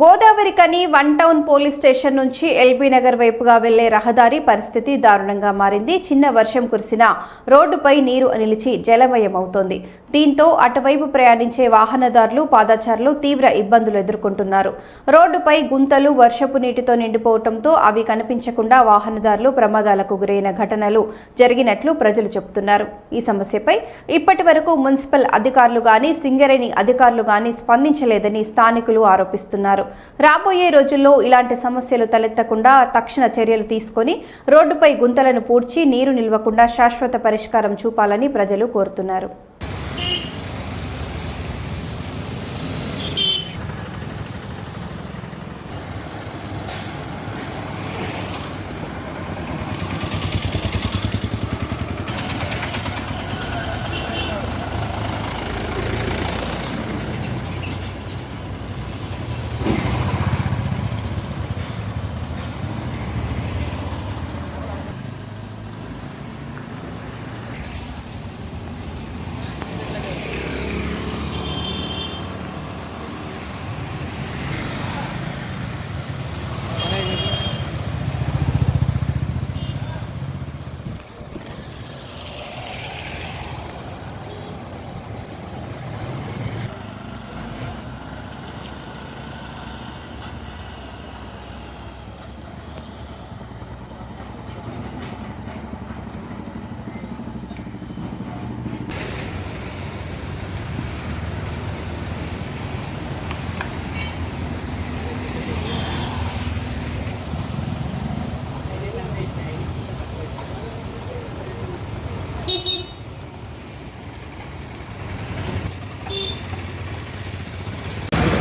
గోదావరి కని one town police station నుంచి LB Nagar వైపుగా వెళ్ళే రహదారి పరిస్థితి దారుణంగా మారింది. చిన్న వర్షం కురిసిన రోడ్డుపై నీరు నిలిచి జలమయమవుతోంది. దీంతో అటువైపు ప్రయాణించే వాహనదారులు పాదచారులు తీవ్ర ఇబ్బందులు ఎదుర్కొంటున్నారు. రోడ్డుపై గుంతలు వర్షపు నీటితో నిండిపోవడంతో అవి కనిపించకుండా వాహనదారులు ప్రమాదాలకు గురైన ఘటనలు జరిగినట్లు ప్రజలు చెబుతున్నారు. ఈ సమస్యపై ఇప్పటి వరకు మున్సిపల్ అధికారులు గాని సింగరేణి అధికారులు గాని స్పందించలేదని స్థానికులు ఆరోపిస్తున్నారు. రాబోయే రోజుల్లో ఇలాంటి సమస్యలు తలెత్తకుండా తక్షణ చర్యలు తీసుకొని రోడ్డుపై గుంతలను పూడ్చి నీరు నిల్వకుండా శాశ్వత పరిష్కారం చూపాలని ప్రజలు కోరుతున్నారు.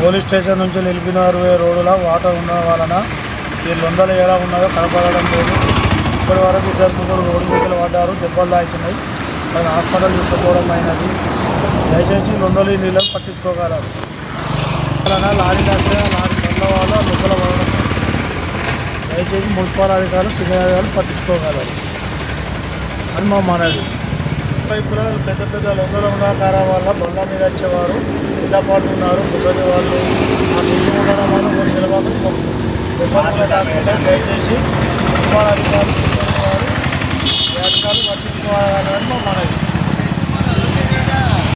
పోలీస్ స్టేషన్ నుంచి నిలిపినారు. రోడ్డులో వాటర్ ఉన్న వలన ఈ లొందలు ఎలా ఉన్నదో కనపడడం లేదు. ఇప్పటి వరకు ఇద్దరు ముగ్గురు రోడ్డు మీద పడ్డారు. దెబ్బలు తాకుతున్నాయి అది హాస్పిటల్ తీసుకుపోవడం అయినది. దయచేసి లొందలు ఈ నీళ్ళని పట్టించుకోగలరు. వలన లారీ నడిస్తే లారీ బండ్ల వాళ్ళు లొందల పడడం దయచేసి మున్సిపల్ అధికారులు సినీ అధికారులు పట్టించుకోగలరు. అని మా మనది వైపులో పెద్ద పెద్ద లొంగల ఉన్న కారణం వల్ల బండ్ల మీద వచ్చేవారు. కింద ఉన్నారు. ముసలి వాళ్ళు. ఆ నీళ్ళు ఉండడం వల్ల కొన్ని నిలబడి దయచేసి మున్సిపల్ అధికారులు